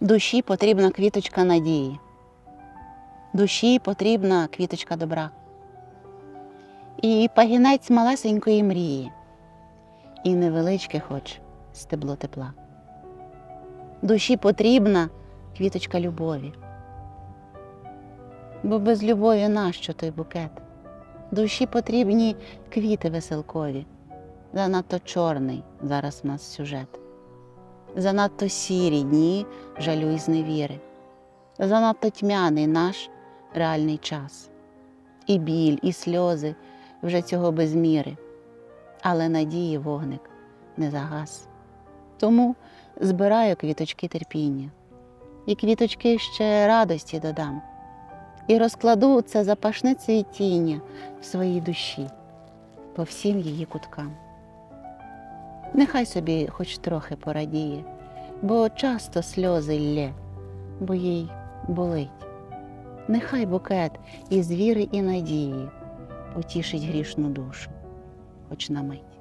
Душі потрібна квіточка надії. Душі потрібна квіточка добра. І пагінець малесенької мрії, і невеличке хоч стебло тепла. Душі потрібна квіточка любові. Бо без любові нащо той букет? Душі потрібні квіти веселкові. Занадто чорний зараз в нас сюжет. Занадто сірі дні жалю і зневіри. Занадто тьмяний наш реальний час. І біль, і сльози вже цього без міри. Але надії вогник не загас. Тому збираю квіточки терпіння, і квіточки ще радості додам, і розкладу це запашне цвітіння в своїй душі по всім її куткам. Нехай собі хоч трохи порадіє, бо часто сльози лє, бо їй болить. Нехай букет із віри і надії утішить грішну душу, хоч на мить.